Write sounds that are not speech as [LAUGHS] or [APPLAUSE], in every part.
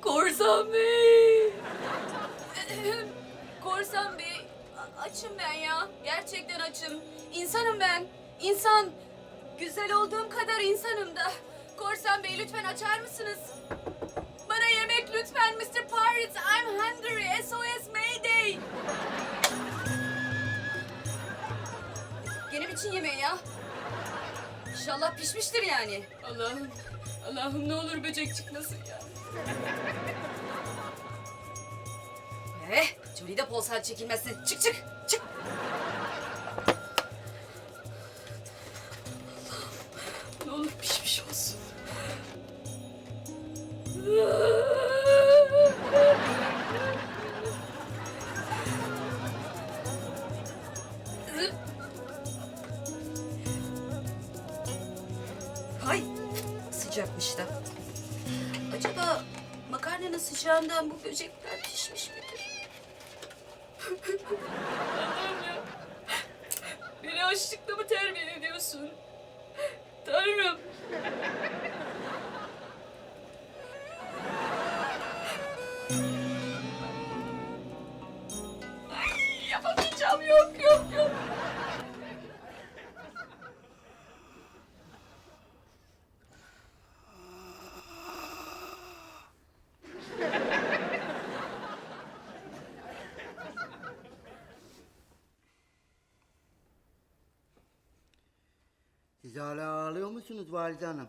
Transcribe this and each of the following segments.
Korsan Bey. Korsan Bey, a- açım ben ya. Gerçekten açım. İnsanım ben. İnsan. Güzel olduğum kadar insanım da. Korsan Bey lütfen açar mısınız? Gene için yemeği ya. İnşallah pişmiştir yani. Allah'ım, Allah'ım ne olur böcek çıkmasın ya. Eh, Jolie de polsal çekilmesin. Çık çık, çık. Hay, sıcakmış da. Acaba makarnanın sıcağından bu böcekler pişmiş midir? Ya. Beni açlıkla mı terbiye ediyorsun? Tanrım. Siz hala ağlıyor musunuz valide hanım?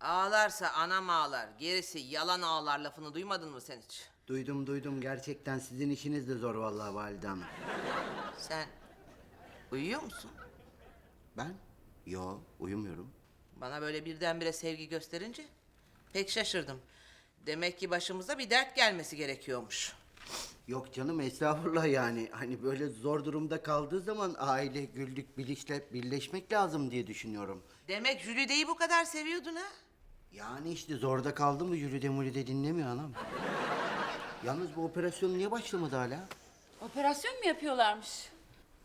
Ağlarsa anam ağlar. Gerisi yalan ağlar lafını duymadın mı sen hiç? Duydum duydum gerçekten sizin işiniz de zor vallahi valide hanım. Sen uyuyor musun? Ben? Yo uyumuyorum. Bana böyle birdenbire sevgi gösterince pek şaşırdım. Demek ki başımıza bir dert gelmesi gerekiyormuş. Yok canım estağfurullah yani. Hani böyle zor durumda kaldığı zaman aile güldük bilişle birleşmek lazım diye düşünüyorum. Demek Jülide'yi bu kadar seviyordun ha? Yani işte zorda kaldı mı yürüde mürüde dinlemiyor anam. Yalnız bu operasyon niye başlamadı hala? Operasyon mu yapıyorlarmış?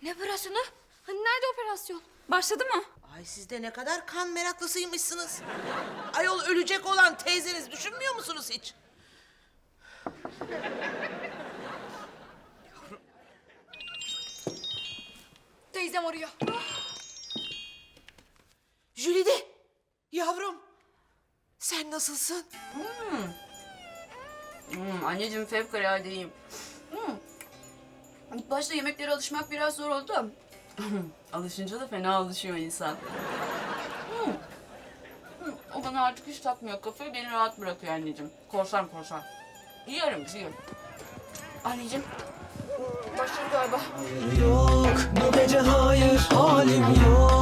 Ne operasyonu? Hani nerede operasyon? Başladı mı? Ay siz de ne kadar kan meraklısıymışsınız. Ayol ölecek olan teyzeniz düşünmüyor musunuz hiç? Teyzem arıyor. Jülide, yavrum. Sen nasılsın? Hmm, anneciğim fevkaladeyim. Hmm. İlk başta yemeklere alışmak biraz zor oldu. [LAUGHS] Alışınca da fena alışıyor insan. Hmm. Hmm, O bana artık hiç takmıyor kafayı, beni rahat bırakıyor anneciğim. Korsan korsan. Yiyorum, yiyorum. Anneciğim, başladı galiba. yok Bu gece hayır halim yok